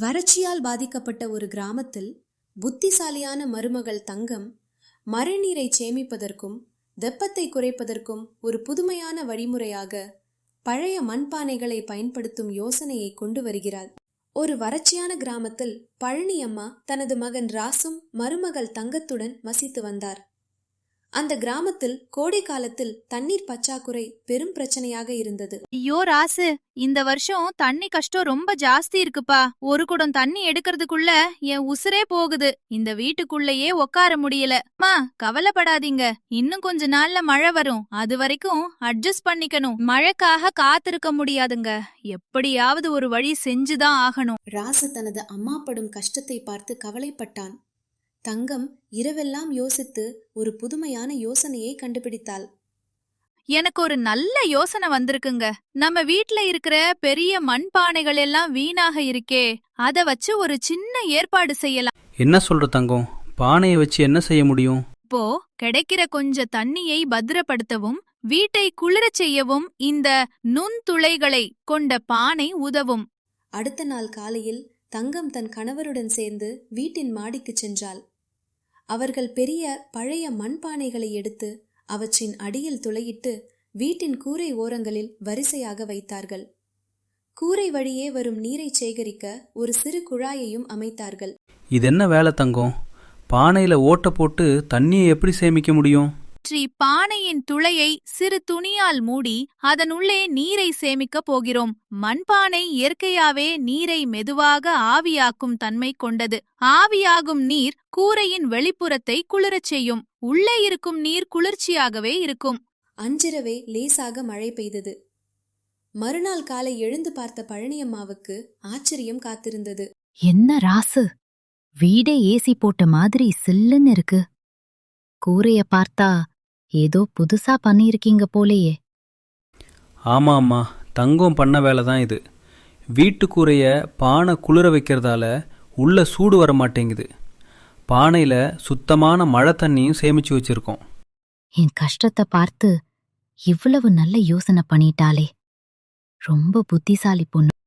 வறட்சியால் பாதிக்கப்பட்ட ஒரு கிராமத்தில் புத்திசாலியான மருமகள் தங்கம் மழைநீரை சேமிப்பதற்கும் வெப்பத்தை குறைப்பதற்கும் ஒரு புதுமையான வழிமுறையாக பழைய மண்பானைகளை பயன்படுத்தும் யோசனையை கொண்டு வருகிறாள். ஒரு வறட்சியான கிராமத்தில் பழனியம்மா தனது மகன் ராசும் மருமகள் தங்கத்துடன் வசித்து வந்தார். அந்த கிராமத்தில் கோடை காலத்தில் தண்ணீர் பற்றாக்குறை பெரும் பிரச்சனையாக இருந்தது. ஐயோ ராசு இந்த வருஷம் தண்ணி கஷ்டம் ரொம்ப ஜாஸ்தி இருக்குப்பா. ஒரு குடம் தண்ணி எடுக்கிறதுக்குள்ள என் உசுரே போகுது. இந்த வீட்டுக்குள்ளேயே உட்கார முடியல. மா கவலைப்படாதீங்க. இன்னும் கொஞ்ச நாள்ல மழை வரும். அது வரைக்கும் அட்ஜஸ்ட் பண்ணிக்கணும். மழைக்காக காத்திருக்க முடியாதுங்க. எப்படியாவது ஒரு வழி செஞ்சுதான் ஆகணும். ராசு தனது அம்மா படும் கஷ்டத்தை பார்த்து கவலைப்பட்டான். தங்கம் இரவெல்லாம் யோசித்து ஒரு புதுமையான யோசனையை கண்டுபிடித்தாள். எனக்கு ஒரு நல்ல யோசனை வந்திருக்குங்க. நம்ம வீட்ல இருக்கிற பெரிய மண்பானைகள் எல்லாம் வீணாக இருக்கே அத வச்சு ஒரு சின்ன ஏற்பாடு செய்யலாம். என்ன சொல்ற தங்கம்? பானையை வச்சு என்ன செய்ய முடியும்? இப்போ கிடைக்கிற கொஞ்ச தண்ணியை பத்திரப்படுத்தவும் வீட்டை குளிரச் செய்யவும் இந்த நுண்துளைகளை கொண்ட பானை உதவும். அடுத்த நாள் காலையில் தங்கம் தன் கணவருடன் சேர்ந்து வீட்டின் மாடிக்கு சென்றாள். அவர்கள் பெரிய பழைய மண்பானைகளை எடுத்து அவற்றின் அடியில் துளையிட்டு வீட்டின் கூரை ஓரங்களில் வரிசையாக வைத்தார்கள். கூரை வழியே வரும் நீரை சேகரிக்க ஒரு சிறு குழாயையும் அமைத்தார்கள். இது என்ன வேலை தங்கம்? பானையில ஓட்டை போட்டு தண்ணியை எப்படி சேமிக்க முடியும்? ஸ்ரீ பானையின் துளையை சிறு துணியால் மூடி அதனுள்ளே நீரை சேமிக்கப் போகிறோம். மண்பானை இயற்கையாவே நீரை மெதுவாக ஆவியாக்கும் தன்மை கொண்டது. ஆவியாகும் நீர் கூரையின் வெளிப்புறத்தை குளிரச் செய்யும். உள்ளே இருக்கும் நீர் குளிர்ச்சியாகவே இருக்கும். அன்றிரவே லேசாக மழை பெய்தது. மறுநாள் காலை எழுந்து பார்த்த பழனியம்மாவுக்கு ஆச்சரியம் காத்திருந்தது. என்ன ராசு? வீடே ஏசி போட்ட மாதிரி சில்லுன்னு இருக்கு. கூரைய பார்த்தா ஏதோ புதுசா பண்ணியிருக்கீங்க போலயே. ஆமா அம்மா தங்கம் பண்ண வேலை தான் இது. வீட்டுக்கூரைய பானை குளிர வைக்கிறதால உள்ள சூடு வர மாட்டேங்குது. பானையில சுத்தமான மழை தண்ணியும் சேமிச்சு வச்சிருக்கோம். என் கஷ்டத்தை பார்த்து இவ்வளவு நல்ல யோசனை பண்ணிட்டாளே. ரொம்ப புத்திசாலி பொண்ணு.